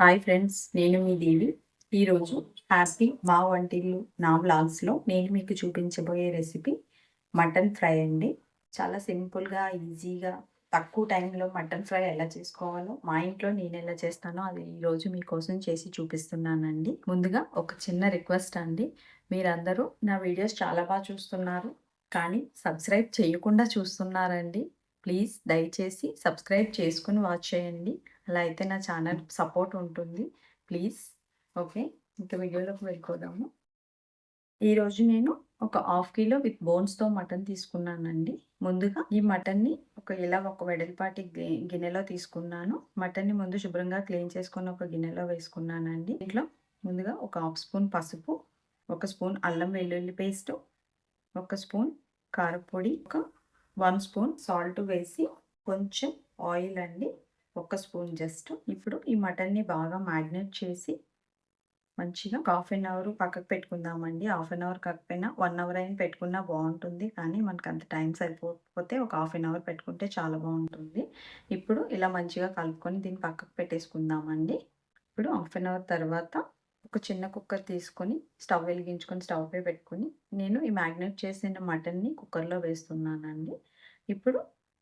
Hi friends నేను మీ దేవి. ఈరోజు happy మా వంటిల్లు నా వ్లాగ్స్లో నేను మీకు చూపించబోయే రెసిపీ మటన్ ఫ్రై అండి. చాలా సింపుల్గా ఈజీగా తక్కువ టైంలో మటన్ ఫ్రై ఎలా చేసుకోవాలో మా ఇంట్లో నేను ఎలా చేస్తానో అది ఈరోజు మీకోసం చేసి చూపిస్తున్నానండి. ముందుగా ఒక చిన్న రిక్వెస్ట్ అండి. మీరందరూ నా వీడియోస్ చాలా బాగా చూస్తున్నారు కానీ సబ్స్క్రైబ్ చేయకుండా చూస్తున్నారండి. ప్లీజ్ దయచేసి సబ్స్క్రైబ్ చేసుకుని వాచ్ చేయండి. అలా అయితే నా ఛానల్ సపోర్ట్ ఉంటుంది. ప్లీజ్. ఓకే. ఇంకా వీడియోలోకి వెళ్ళిపోదాము. ఈరోజు నేను ఒక హాఫ్ కిలో విత్ బోన్స్తో మటన్ తీసుకున్నానండి. ముందుగా ఈ మటన్ని ఒక ఇలా ఒక వెడల్పాటి గి- గిన్నెలో తీసుకున్నాను. మటన్ని ముందు శుభ్రంగా క్లీన్ చేసుకొని ఒక గిన్నెలో వేసుకున్నానండి. ఇంట్లో ముందుగా ఒక హాఫ్ స్పూన్ పసుపు ఒక స్పూన్ అల్లం వెల్లుల్లి పేస్ట్ ఒక స్పూన్ కారపొడి ఒక వన్ స్పూన్ సాల్ట్ వేసి కొంచెం ఆయిల్ అండి. ఒక స్పూన్ జస్ట్ ఇప్పుడు ఈ మటన్ని బాగా మ్యాగ్నేట్ చేసి మంచిగా ఒక హాఫ్ అన్ అవర్ పక్కకు పెట్టుకుందామండి. హాఫ్ అన్ అవర్ కాకపోయినా వన్ అవర్ అయినా పెట్టుకున్నా బాగుంటుంది. కానీ మనకు అంత టైం సరిపోకపోతే ఒక హాఫ్ అన్ అవర్ పెట్టుకుంటే చాలా బాగుంటుంది. ఇప్పుడు ఇలా మంచిగా కలుపుకొని దీన్ని పక్కకు పెట్టేసుకుందామండి. ఇప్పుడు హాఫ్ అన్ అవర్ తర్వాత ఒక చిన్న కుక్కర్ తీసుకొని స్టవ్ వెలిగించుకొని స్టవ్ పై పెట్టుకొని నేను ఈ మ్యాగ్నేట్ చేసిన మటన్ని కుక్కర్లో వేస్తున్నానండి. ఇప్పుడు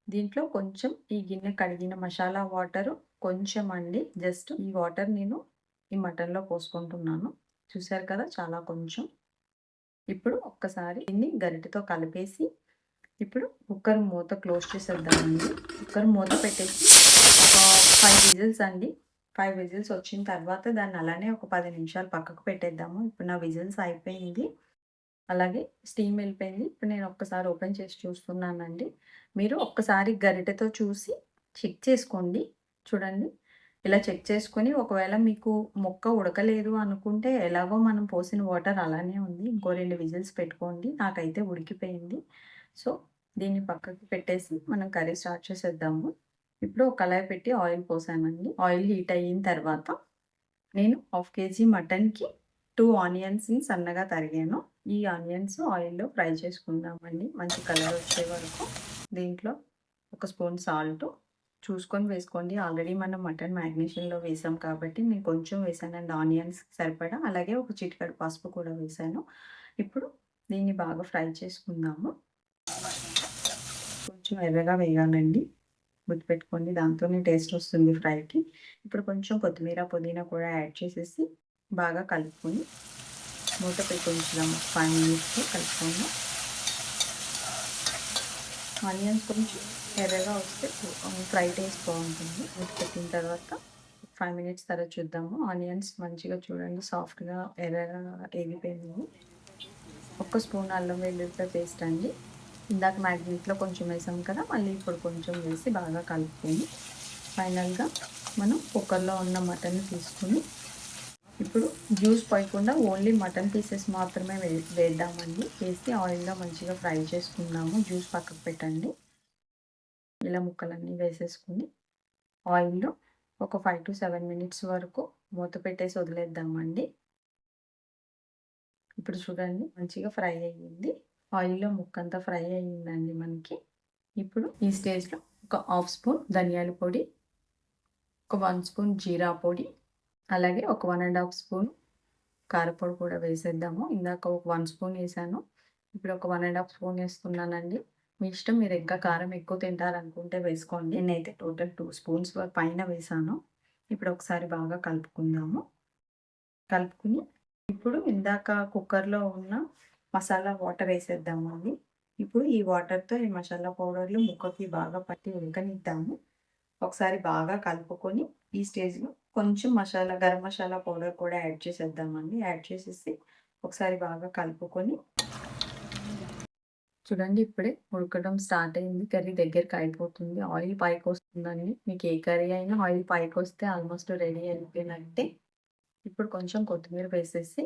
దీంట్లో కొంచెం ఈ గిన్నె కడిగిన మసాలా వాటర్ కొంచెం అండి. జస్ట్ ఈ వాటర్ నేను ఈ మటన్లో పోసుకుంటున్నాను. చూసారు కదా చాలా కొంచెం. ఇప్పుడు ఒక్కసారి దీన్ని గరిటెతో కలిపేసి ఇప్పుడు కుక్కర్ మూత క్లోజ్ చేసేద్దామండి. కుక్కర్ మూత పెట్టేసి ఫైవ్ విజిల్స్ అండి. ఫైవ్ విజిల్స్ వచ్చిన తర్వాత దాన్ని అలానే ఒక పది నిమిషాలు పక్కకు పెట్టేద్దాము. ఇప్పుడు నా విజిల్స్ అయిపోయింది. అలాగే స్టీమ్ వెళ్ళిపోయింది. ఇప్పుడు నేను ఒక్కసారి ఓపెన్ చేసి చూస్తున్నానండి. మీరు ఒక్కసారి గరిటెతో చూసి చెక్ చేసుకోండి. చూడండి. ఇలా చెక్ చేసుకొని ఒకవేళ మీకు మొక్క ఉడకలేదు అనుకుంటే ఎలాగో మనం పోసిన వాటర్ అలానే ఉంది. ఇంకో రెండు విజిల్స్ పెట్టుకోండి. నాకైతే ఉడికిపోయింది. సో దీన్ని పక్కకి పెట్టేసి మనం కర్రీ స్టార్ట్ చేసేద్దాము. ఇప్పుడు ఒక కళాయి పెట్టి ఆయిల్ పోసానండి. ఆయిల్ హీట్ అయిన తర్వాత నేను హాఫ్ కేజీ మటన్కి టూ ఆనియన్స్ని సన్నగా తరిగాను. ఈ ఆనియన్స్ ఆయిల్లో ఫ్రై చేసుకుందామండి. మంచి కలర్ వచ్చే వరకు దీంట్లో ఒక స్పూన్ సాల్ట్ చూసుకొని వేసుకోండి. ఆల్రెడీ మనం మటన్ మ్యాగ్నేషన్లో వేసాం కాబట్టి నేను కొంచెం వేసానండి ఆనియన్స్ సరిపడా. అలాగే ఒక చిటికడు పసుపు కూడా వేసాను. ఇప్పుడు దీన్ని బాగా ఫ్రై చేసుకుందాము. కొంచెం ఎర్రగా వేయాలండి. గుర్తుపెట్టుకోండి దాంతోనే టేస్ట్ వస్తుంది ఫ్రైకి. ఇప్పుడు కొంచెం కొత్తిమీర పుదీనా కూడా యాడ్ చేసేసి బాగా కలుపుకొని మూత పెట్టి ఫైవ్ మినిట్స్ కలుపుకుందాం. ఆనియన్స్ కొంచెం ఎర్రగా వస్తే ఫ్రై టేస్ట్ బాగుంటుంది. మూత పెట్టిన తర్వాత ఫైవ్ మినిట్స్ తర్వాత చూద్దాము. ఆనియన్స్ మంచిగా చూడండి సాఫ్ట్గా ఎర్రగా ఎగిపోయింది ఒక్క స్పూన్ అల్లం వెల్లుల్లిపాయ పేస్ట్ అండి. ఇందాక మ్యాగ్నెట్లో కొంచెం వేసాం కదా మళ్ళీ ఇప్పుడు కొంచెం వేసి బాగా కలుపుకొని ఫైనల్గా మనం కుక్కర్లో ఉన్న మటన్ తీసుకుని ఇప్పుడు జ్యూస్ పోయకుండా ఓన్లీ మటన్ పీసెస్ మాత్రమే వే వేద్దామండి. వేసి ఆయిల్లో మంచిగా ఫ్రై చేసుకుందాము జ్యూస్ పక్కకు పెట్టండి. ఇలా ముక్కలన్నీ వేసేసుకుని ఆయిల్లో ఒక ఫైవ్ టు సెవెన్ మినిట్స్ వరకు మూత పెట్టేసి వదిలేద్దామండి. ఇప్పుడు చూడండి మంచిగా ఫ్రై అయ్యింది. ఆయిల్లో ముక్కంతా ఫ్రై అయ్యిందండి మనకి. ఇప్పుడు ఈ స్టేజ్లో ఒక హాఫ్ స్పూన్ ధనియాల పొడి ఒక వన్ స్పూన్ జీరా పొడి అలాగే ఒక వన్ అండ్ హాఫ్ స్పూన్ కారపొడి కూడా వేసేద్దాము. ఇందాక ఒక వన్ స్పూన్ వేసాను. ఇప్పుడు ఒక వన్ అండ్ హాఫ్ స్పూన్ వేస్తున్నానండి. మీ ఇష్టం మీరు ఇంకా కారం ఎక్కువ తింటారనుకుంటే వేసుకోండి. నేనైతే టోటల్ టూ స్పూన్స్ పైన వేసాను. ఇప్పుడు ఒకసారి బాగా కలుపుకుందాము. కలుపుకుని ఇప్పుడు ఇందాక కుక్కర్లో ఉన్న మసాలా వాటర్ వేసేద్దామండి ఇప్పుడు ఈ వాటర్తో ఈ మసాలా పౌడర్లు ముక్కకి బాగా పట్టి ఉడకనిద్దాము. ఒకసారి బాగా కలుపుకొని ఈ స్టేజ్లో కొంచెం మసాలా గరం మసాలా పౌడర్ కూడా యాడ్ చేసేద్దామండి. యాడ్ చేసేసి ఒకసారి బాగా కలుపుకొని చూడండి ఇప్పుడే ఉడకడం స్టార్ట్ అయింది. కర్రీ దగ్గరికి అయిపోతుంది. ఆయిల్ పైకి వస్తుందండి. మీకు ఏ కర్రీ అయినా ఆయిల్ పైకి వస్తే ఆల్మోస్ట్ రెడీ అయిపోయినట్టే. ఇప్పుడు కొంచెం కొత్తిమీర వేసేసి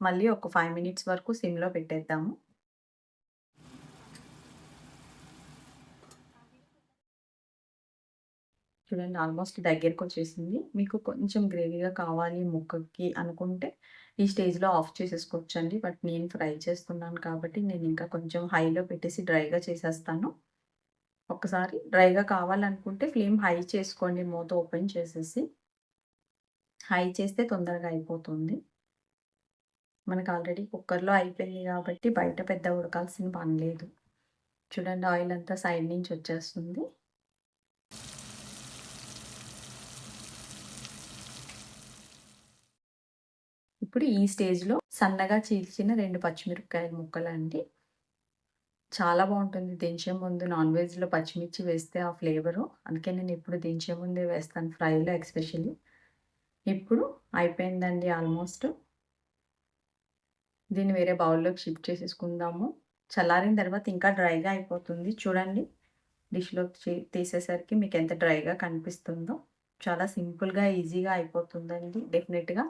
మళ్ళీ ఒక ఫైవ్ మినిట్స్ వరకు సిమ్లో పెట్టేద్దాము. చూడండి ఆల్మోస్ట్ దగ్గరకు వచ్చేసింది మీకు కొంచెం గ్రేవీగా కావాలి ముక్కకి అనుకుంటే ఈ స్టేజ్లో ఆఫ్ చేసేసుకోవచ్చండి బట్ నేను ఫ్రై చేస్తున్నాను కాబట్టి నేను ఇంకా కొంచెం హైలో పెట్టేసి డ్రైగా చేసేస్తాను ఒకసారి డ్రైగా కావాలనుకుంటే ఫ్లేమ్ హై చేసుకోండి మూత ఓపెన్ చేసేసి హై చేస్తే తొందరగా అయిపోతుంది. మనకు ఆల్రెడీ కుక్కర్‌లో అయిపోయింది కాబట్టి బయట పెద్ద ఉడకాల్సిన పని లేదు. చూడండి ఆయిల్ అంతా సైడ్ నుంచి వచ్చేస్తుంది. ఇప్పుడు ఈ స్టేజ్‌లో సన్నగా చీల్చిన రెండు పచ్చిమిరపకాయల ముక్కలండి. చాలా బాగుంటుంది దించే ముందు నాన్ వెజ్‌లో పచ్చిమిర్చి వేస్తే ఆ ఫ్లేవరు. అందుకే నేను ఎప్పుడు దించే ముందే వేస్తాను ఫ్రైలో ఎక్స్పెషల్లీ ఇప్పుడు అయిపోయిందండి ఆల్మోస్ట్. దీన్ని వేరే బౌల్‌లోకి షిఫ్ట్ చేసేసుకుందాము. చల్లారిన తర్వాత ఇంకా డ్రైగా అయిపోతుంది. చూడండి డిష్లో చే తీసేసరికి మీకు ఎంత డ్రైగా కనిపిస్తుందో. చాలా సింపుల్‌గా, ఈజీగా అయిపోతుందండి. డెఫినెట్గా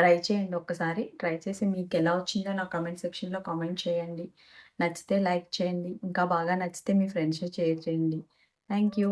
ట్రై చేయండి ఒక్కసారి. ట్రై చేసి మీకు ఎలా వచ్చిందో నా కామెంట్ సెక్షన్‌లో కామెంట్ చేయండి. నచ్చితే లైక్ చేయండి. ఇంకా బాగా నచ్చితే మీ ఫ్రెండ్స్ షేర్ చేయండి. Thank you.